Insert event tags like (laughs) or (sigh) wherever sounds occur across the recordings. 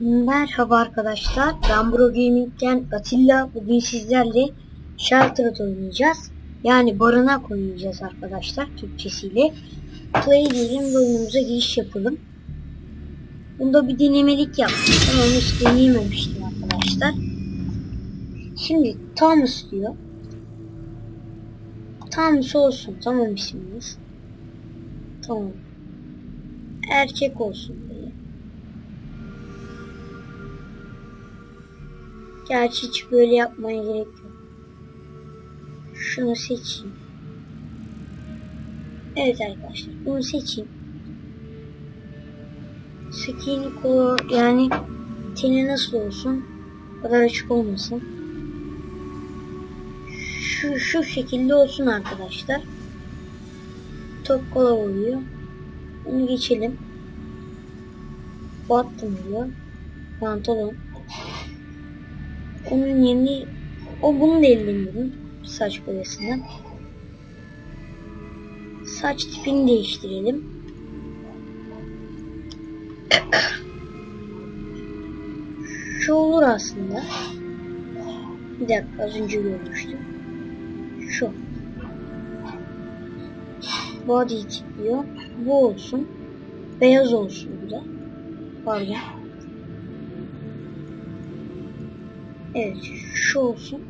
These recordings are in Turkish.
Merhaba arkadaşlar. Ben Bro Gaming'den Atilla. Bugün sizlerle Sheltered oynayacağız. Yani barınak oynayacağız arkadaşlar Türkçesiyle. Play diyelim ve oyunumuza giriş yapalım. Bunda bir denemelik yapmıştım ama hiç deneyememiştim arkadaşlar. Şimdi Thomas diyor. Thomas olsun. Tamam isminiz. Tamam. Erkek olsun Gerçi hiç böyle yapmaya gerek yok. Şunu seçeyim. Evet arkadaşlar bunu seçeyim. Skin kolu yani teni nasıl olsun? O kadar açık olmasın. Şu, şu şekilde olsun arkadaşlar. Top kola oluyor. Bunu geçelim. Bottom diyor. Pantolon. Onun yerine o bunu da ellemiyorum saç boyasından. Saç tipini değiştirelim. (clears throat) Şu olur aslında. Bir dakika az önce görmüştüm. Şu. Body tip. Bu olsun. Beyaz olsun bu da. Pardon. Evet şu olsun.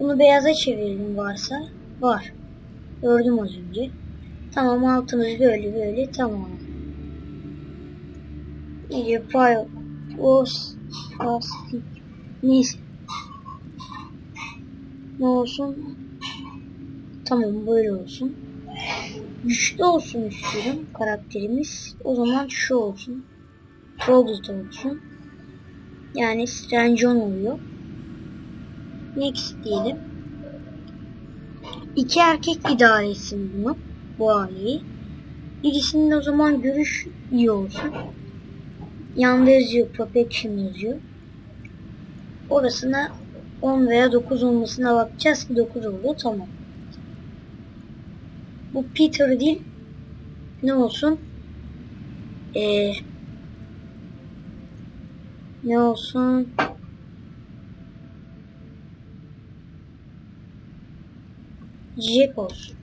Bunu beyaza çevirelim varsa. Var. Gördüm az önce. Tamam altımız böyle böyle tamam. İyice file. Os. Plastik. Neyse. Ne olsun? Tamam böyle olsun. Güçlü olsun istiyorum karakterimiz. O zaman şu olsun. Robot olsun. Yani Strange On oluyor. Next diyelim. İki erkek idare etsin bunu. Bu aileyi. Birisinin o zaman görüş iyi olsun. Yanda yazıyor Protection yazıyor. Orasına 10 veya 9 olmasına bakacağız ki 9 oldu tamam. Bu Peter değil. Ne olsun? Ee, ne olsun? Jack olsun.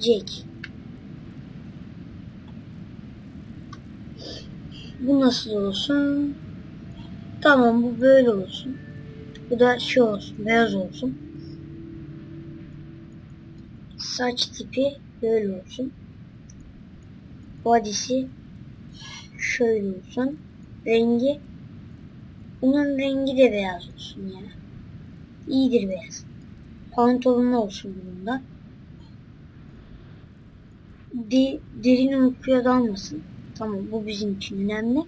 Jack. Bu nasıl olsun? Tamam bu böyle olsun. Bu da şu olsun. Beyaz olsun. Saç tipi böyle olsun. Body'si şöyle olsun. Rengi bunun rengi de beyaz olsun yani. İyidir beyaz. Pantolonu olsun bunda. De, derin uykuya dalmasın. Tamam bu bizim için önemli.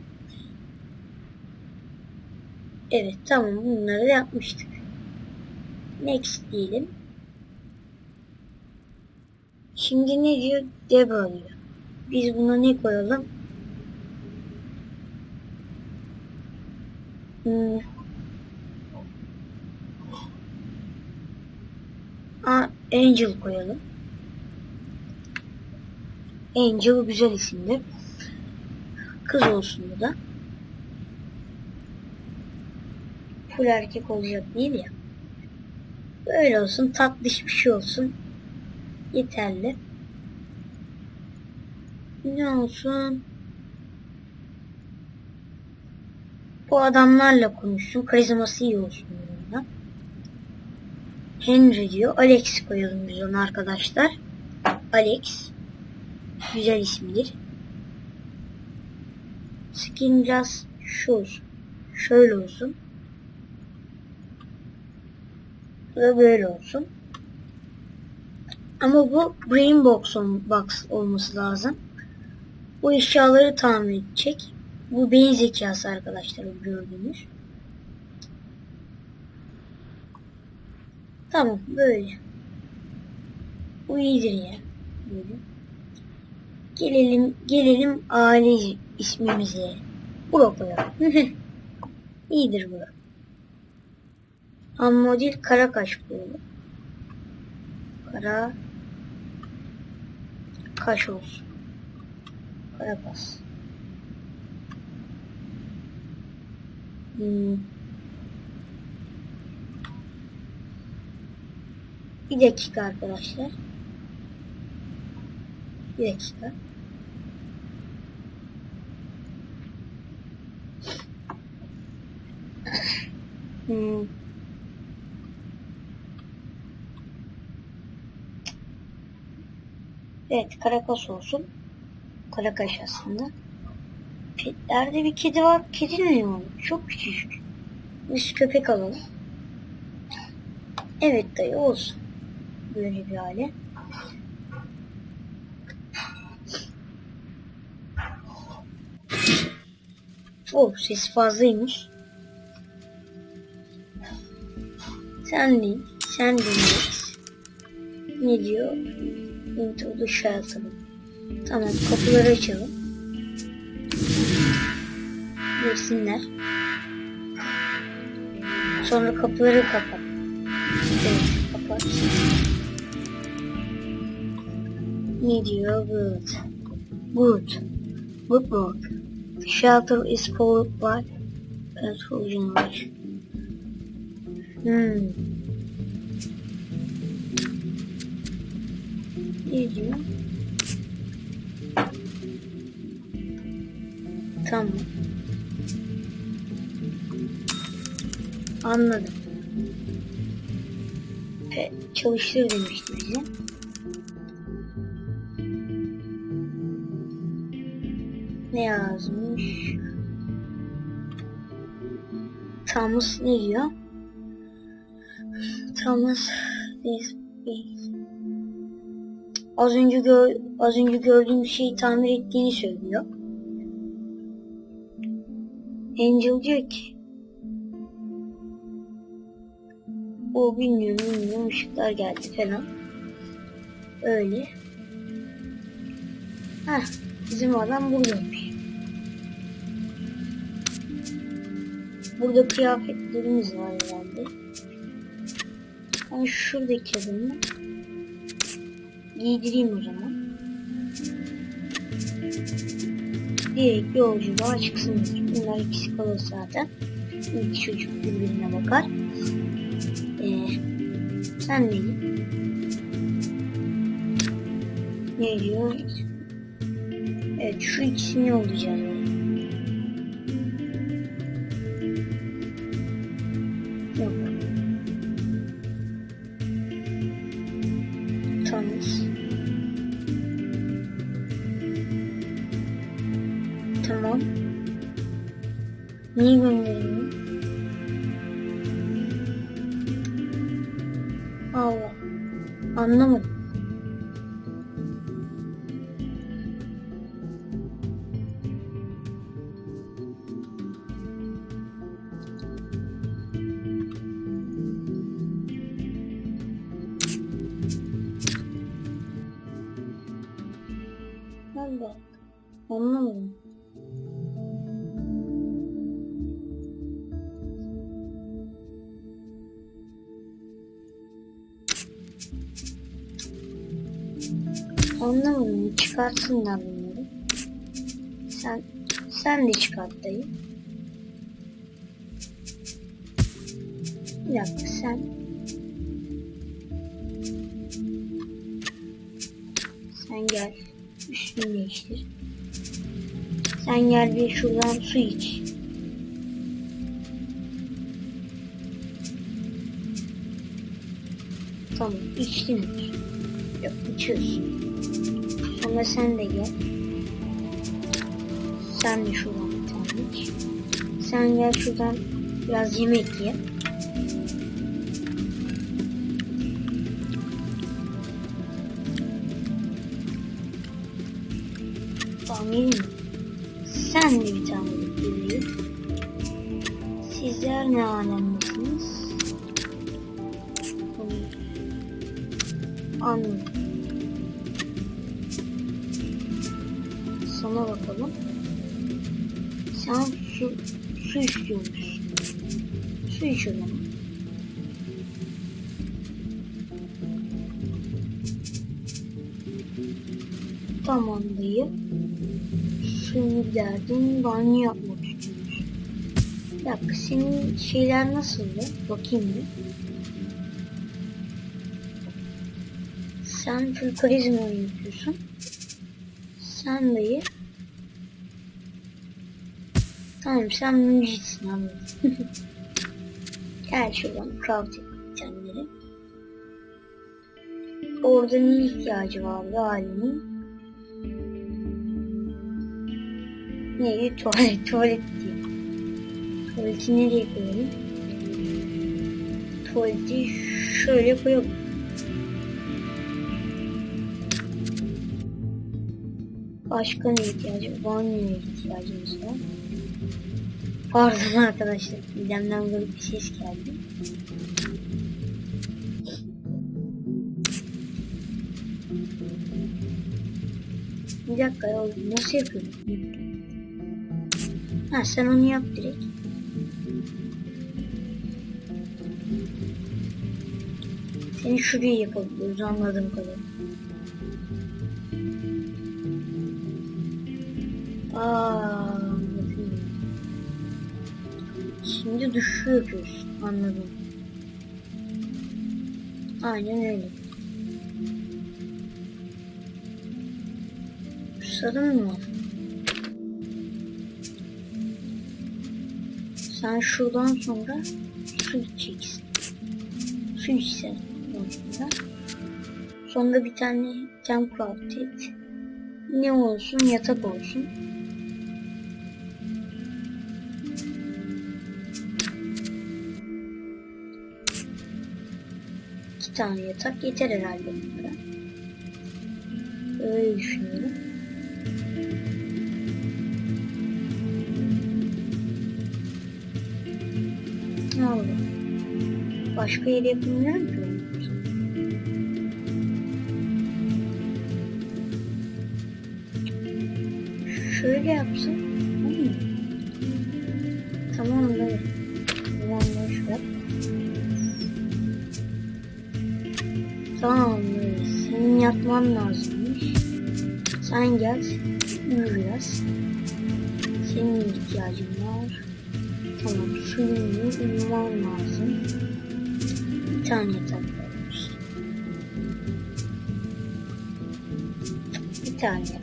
Evet tamam bunları da yapmıştık. Next diyelim. Şimdi ne diyor? Debra diyor. Biz buna ne koyalım? Hmm. Aa, Angel koyalım. Angel güzel isimdir. Kız olsun bu da. Full erkek olacak değil ya. Böyle olsun. Tatlış bir şey olsun. Yeterli. Ne olsun? Bu adamlarla konuşsun. Karizması iyi olsun. Bununla. Henry diyor. Alex koyalım biz ona arkadaşlar. Alex. Güzel ismidir. Skin biraz şu olsun. Şöyle olsun. Ve böyle olsun. Ama bu Brain Box, box olması lazım. Bu eşyaları tamir edecek. Bu beyin zekası arkadaşlar gördüğünüz. Tamam böyle. Bu iyidir ya. Böyle. Gelelim gelelim aile ismimize. Bro koyalım. (laughs) iyidir bu. Amodil Karakaş koyalım. Kara kaş olsun. Karakas. Bir dakika arkadaşlar. Bir dakika. Hmm. Evet, Karakas olsun. Karakaş aslında. Petlerde bir kedi var. Kedi ne yani? Çok küçük. Biz köpek alalım. Evet dayı olsun. Böyle bir hale. Oh ses fazlaymış. Sen değil. Sen dinliyoruz. Ne diyor? Into the shelter. Tamam kapıları açalım. Girsinler. Sonra kapıları kapat. Evet kapat. Ne diyor? Good. Good. Good work. The shelter is followed by patrol Hmm. Ne diyor? Tamam. Anladım. E, çalıştır demişti bize. Ne yazmış? Thomas ne diyor? Thomas this az önce gör, az önce gördüğüm şeyi tamir ettiğini söylüyor. Angel diyor ki o bilmiyorum bilmiyorum ışıklar geldi falan. Öyle. Heh, bizim adam buradaymış. Burada kıyafetlerimiz var herhalde. Ben şuradaki adamı giydireyim o zaman. Direkt yolculuğa çıksın. Bunlar ikisi kalır zaten. İki çocuk birbirine bakar. Sen ne? Ne diyor? Evet şu ikisini yollayacağız. Yok. Tamam. Niye göndereyim? Anlamadım. Allah. Anlamadım. Çıkartsınlar bunları. Sen sen de çıkart dayı. Bir dakika sen. Sen gel. Üstünü değiştir. Sen gel bir şuradan su iç. Tamam içtin? Yok içiyorsun. Sonra sen de gel. Sen de şuradan bir tane iç. Sen gel şuradan biraz yemek ye. Tamam? Sen de bir tane yemeği. Sizler ne alemdesiniz? Anladım. Bakalım. Sen su, su istiyormuşsun. Su iç o zaman. Tamam dayı. Seni derdin banyo yapmak istiyorsun. Bir dakika senin şeyler nasıldı? Bakayım bir. Sen full karizma yapıyorsun. Sen dayı. Tamam sen müjitsin anladım. (laughs) Gel şuradan craft itemleri. Orada ne ihtiyacı vardı halinin? Neydi? Tuvalet, tuvalet diyor. Tuvaleti nereye koyalım? Tuvaleti şöyle koyalım. Başka ne ihtiyacı? Banyoya ihtiyacımız var. Pardon arkadaşlar. Midemden böyle bir ses geldi. Bir dakika ya nasıl yapıyorum? Ha sen onu yap direkt. Seni şuraya yapabiliyoruz anladığım kadarıyla. Aa, Şimdi düşüyoruz. Anladım. Aynen öyle. Susadın mı? Sen şuradan sonra su içeceksin. Su içsen sonra. Sonra bir tane craft et. Ne olsun yatak olsun. Tane yatak yeter herhalde bunlara. Öyle düşünüyorum. Ne oldu? Başka yere yapamıyorum ki. Şöyle yapsın. Sen gel. Uyu biraz. Senin ihtiyacın var. Tamam şunun uyuman lazım. Bir tane yatak varmış. Bir tane yatak.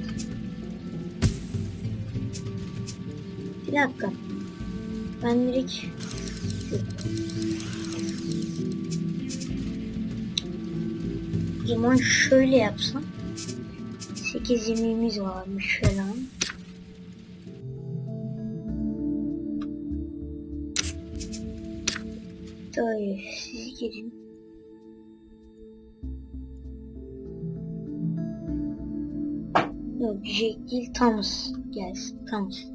Bir dakika. Ben direkt Yok. O zaman şöyle yapsam. 8 yemeğimiz varmış falan. Dayı siz gelin. Yok Jack değil Thomas gelsin Thomas.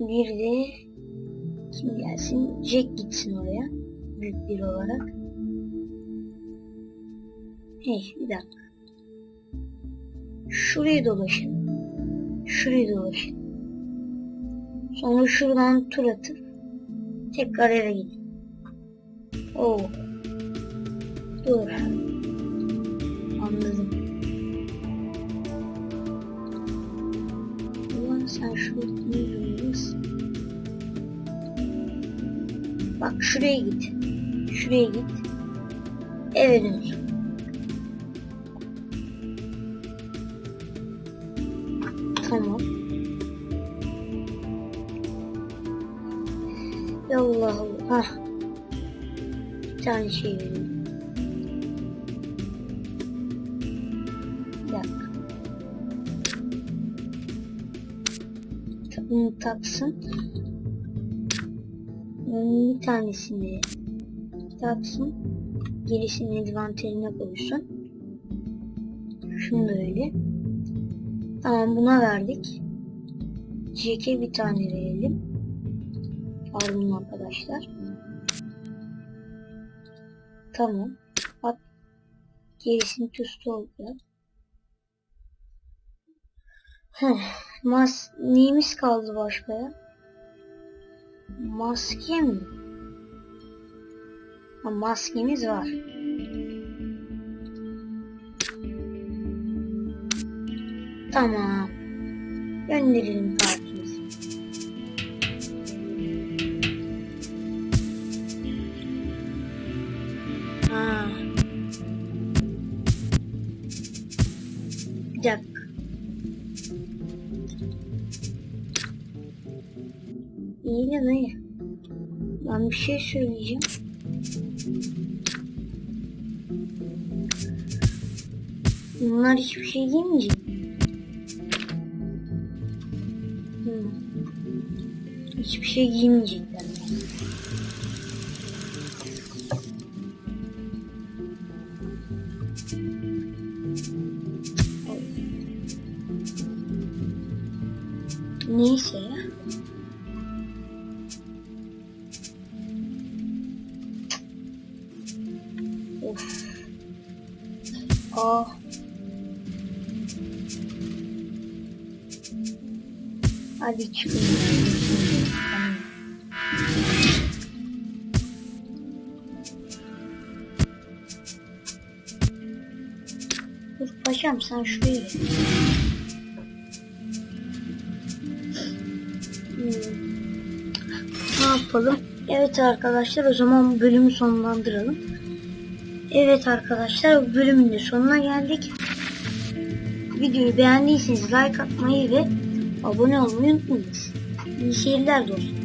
Bir de kim gelsin? Jack gitsin oraya. Büyük bir olarak. Hey bir dakika. Şurayı dolaşın. Şurayı dolaşın. Sonra şuradan tur atıp tekrar eve gidin. Oo. Dur. Anladım. Ulan sen yürüyorsun. Bak şuraya git. Şuraya git. Eve dön. Tamam. Ya Allah Allah. Hah. Bir tane şey vereyim. Bunu taksın. Bir tanesini taksın. Gerisini envanterine koysun. Şunu da öyle. Tamam buna verdik. Jack'e bir tane verelim. Pardon arkadaşlar. Tamam. Bak gerisini tüstü oldu. Heh, mas neyimiz kaldı başka ya? Maske mi? Ha, maskemiz var. Tamam. Gönderelim kartımızı. Ha. Bir dakika. İyi de ne? Ben bir şey söyleyeceğim. Bunlar hiçbir şey yemeyecek. Hiçbir şey giymeyecekler. Neyse Paşam sen şuraya. Hmm. Ne yapalım? Evet arkadaşlar o zaman bölümü sonlandıralım. Evet arkadaşlar bölümün de sonuna geldik. Videoyu beğendiyseniz like atmayı ve abone olmayı unutmayınız. İyi seyirler dostum.